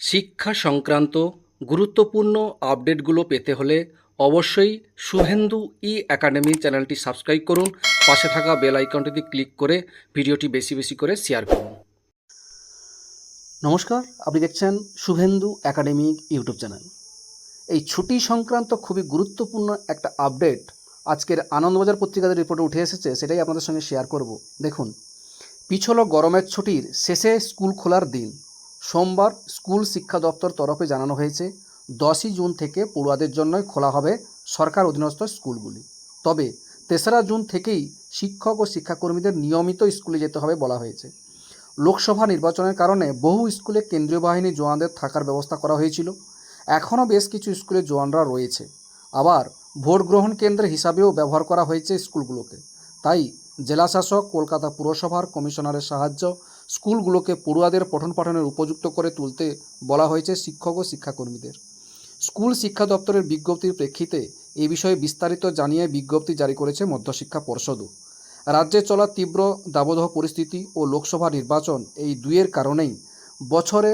শিক্ষা সংক্রান্ত গুরুত্বপূর্ণ আপডেটগুলো পেতে হলে অবশ্যই শুভেন্দু ই একাডেমি চ্যানেলটি সাবস্ক্রাইব করুন। পাশে থাকা বেল আইকনটিতে ক্লিক করে ভিডিওটি বেশি বেশি করে শেয়ার করুন। নমস্কার, আপনি দেখছেন শুভেন্দু একাডেমিক ইউটিউব চ্যানেল। এই ছুটি সংক্রান্ত খুবই গুরুত্বপূর্ণ একটা আপডেট আজকের আনন্দবাজার পত্রিকাদের রিপোর্টে উঠে এসেছে, সেটাই আপনাদের সঙ্গে শেয়ার করব। দেখুন, পিছলো গরমের ছুটির শেষে স্কুল খোলার দিন। সোমবার স্কুল শিক্ষা দপ্তর তরফে জানানো হয়েছে, দশই জুন থেকে পড়ুয়াদের জন্যই খোলা হবে সরকার অধীনস্থ স্কুলগুলি। তবে তেসরা জুন থেকেই শিক্ষক ও শিক্ষাকর্মীদের নিয়মিত স্কুলে যেতে হবে বলা হয়েছে। লোকসভা নির্বাচনের কারণে বহু স্কুলে কেন্দ্রীয় বাহিনী জওয়ানদের থাকার ব্যবস্থা করা হয়েছিল। এখনও বেশ কিছু স্কুলে জওয়ানরা রয়েছে। আবার ভোট গ্রহণ কেন্দ্র হিসাবেও ব্যবহার করা হয়েছে স্কুলগুলোকে। তাই জেলাশাসক, কলকাতা পুরসভার কমিশনারের সাহায্য স্কুলগুলোকে পড়ুয়াদের পঠন পাঠনের উপযুক্ত করে তুলতে বলা হয়েছে শিক্ষক ও শিক্ষাকর্মীদের। স্কুল শিক্ষা দপ্তরের বিজ্ঞপ্তির প্রেক্ষিতে এ বিষয়ে বিস্তারিত জানিয়ে বিজ্ঞপ্তি জারি করেছে মধ্যশিক্ষা পর্ষদও। রাজ্যে চলা তীব্র দাবদাহ পরিস্থিতি ও লোকসভা নির্বাচন এই দুইয়ের কারণেই বছরে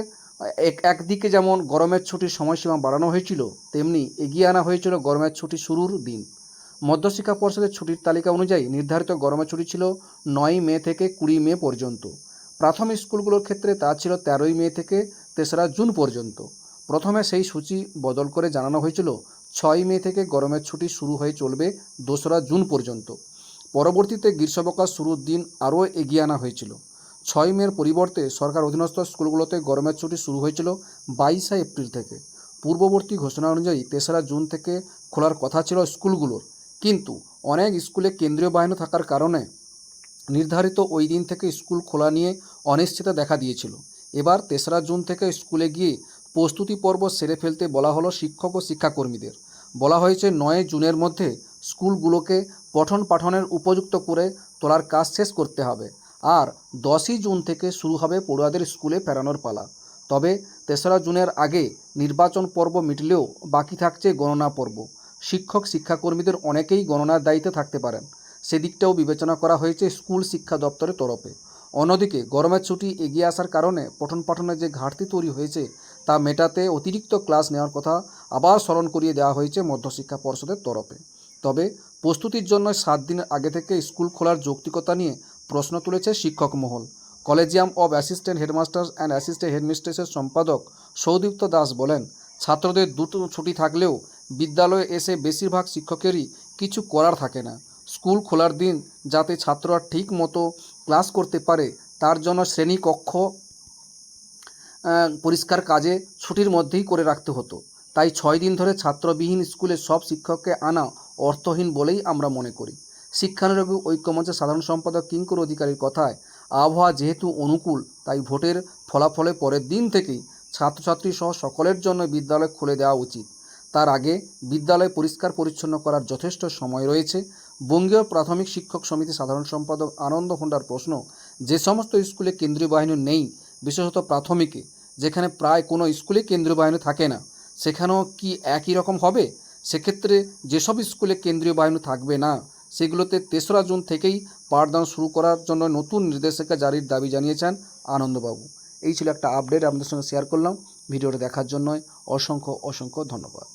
এক, একদিকে যেমন গরমের ছুটির সময়সীমা বাড়ানো হয়েছিল, তেমনি এগিয়ে আনা হয়েছিল গরমের ছুটি শুরুর দিন। মধ্যশিক্ষা পর্ষদের ছুটির তালিকা অনুযায়ী নির্ধারিত গরমের ছুটি ছিল নয় মে থেকে কুড়ি মে পর্যন্ত। প্রাথমিক স্কুলগুলোর ক্ষেত্রে তা ছিল তেরোই মে থেকে তেসরা জুন পর্যন্ত। প্রথমে সেই সূচি বদল করে জানানো হয়েছিল ছয় মে থেকে গরমের ছুটি শুরু হয়ে চলবে দোসরা জুন পর্যন্ত। পরবর্তীতে গ্রীষ্মাবকাশ শুরুর দিন আরও এগিয়ে আনা হয়েছিল। ছয় মের পরিবর্তে সরকার অধীনস্থ স্কুলগুলোতে গরমের ছুটি শুরু হয়েছিল বাইশে এপ্রিল থেকে। পূর্ববর্তী ঘোষণা অনুযায়ী তেসরা জুন থেকে খোলার কথা ছিল স্কুলগুলোর। কিন্তু অনেক স্কুলে কেন্দ্রীয় বাহিনী থাকার কারণে নির্ধারিত ওই দিন থেকে স্কুল খোলা নিয়ে অনিশ্চিতা দেখা দিয়েছিল। এবার তেসরা জুন থেকে স্কুলে গিয়ে প্রস্তুতি পর্ব সেরে ফেলতে বলা হলো শিক্ষক ও শিক্ষাকর্মীদের। বলা হয়েছে, নয় জুনের মধ্যে স্কুলগুলোকে পঠন পাঠনের উপযুক্ত করে তোলার কাজ শেষ করতে হবে আর দশই জুন থেকে শুরু হবে পড়ুয়াদের স্কুলে ফেরানোর পালা। তবে তেসরা জুনের আগে নির্বাচন পর্ব মিটলেও বাকি থাকছে গণনা পর্ব। শিক্ষক শিক্ষাকর্মীদের অনেকেই গণনার দায়িত্বে থাকতে পারেন। সেদিকটাও বিবেচনা করা হয়েছে স্কুল শিক্ষা দপ্তরের তরফে। অন্যদিকে, গরমের ছুটি এগিয়ে আসার কারণে পঠন পাঠনের যে ঘাটতি তৈরি হয়েছে, তা মেটাতে অতিরিক্ত ক্লাস নেওয়ার কথা আবার স্মরণ করিয়ে দেওয়া হয়েছে মধ্যশিক্ষা পর্ষদের তরফে। তবে, প্রস্তুতির জন্য সাত দিন আগে থেকে স্কুল খোলার যৌক্তিকতা নিয়ে প্রশ্ন তুলেছে শিক্ষক মহল। Collegium of assistant headmasters and assistant হেডমিস্ট্রেসের সম্পাদক সৌদীপ্ত দাস বলেন, ছাত্রদের দুটো ছুটি থাকলেও বিদ্যালয়ে এসে বেশিরভাগ শিক্ষকেরই কিছু করার থাকে না। স্কুল খোলার দিন যাতে ছাত্ররা ঠিক মতো ক্লাস করতে পারে, তার জন্য শ্রেণীকক্ষ পরিষ্কার কাজে ছুটির মধ্যেই করে রাখতে হতো। তাই ছয় দিন ধরে ছাত্রবিহীন স্কুলে সব শিক্ষককে আনা অর্থহীন বলেই আমরা মনে করি। শিক্ষানুরাগী ঐক্যমঞ্চের সাধারণ সম্পাদক কিঙ্কর অধিকারীর কথায়, আবহাওয়া যেহেতু অনুকূল, তাই ভোটের ফলাফলে পরের দিন থেকেই ছাত্রছাত্রী সহ সকলের জন্য বিদ্যালয় খুলে দেওয়া উচিত। তার আগে বিদ্যালয় পরিষ্কার পরিচ্ছন্ন করার যথেষ্ট সময় রয়েছে। বঙ্গীয় প্রাথমিক শিক্ষক সমিতি সাধারণ সম্পাদক আনন্দ হোন্ডার প্রশ্ন, যে সমস্ত স্কুলে কেন্দ্রীয় বাহিনী নেই, বিশেষত প্রাথমিকে, যেখানে প্রায় কোনো স্কুলে কেন্দ্রীয় বাহিনী থাকে না, সেখানেও কি একই রকম হবে? সেক্ষেত্রে যেসব স্কুলে কেন্দ্রীয় বাহিনী থাকবে না, সেগুলোতে তেসরা জুন থেকেই পাঠদান শুরু করার জন্য নতুন নির্দেশিকা জারির দাবি জানিয়েছেন আনন্দবাবু। এই ছিল একটা আপডেট আপনাদের সঙ্গে শেয়ার করলাম। ভিডিওটা দেখার জন্য অসংখ্য অসংখ্য ধন্যবাদ।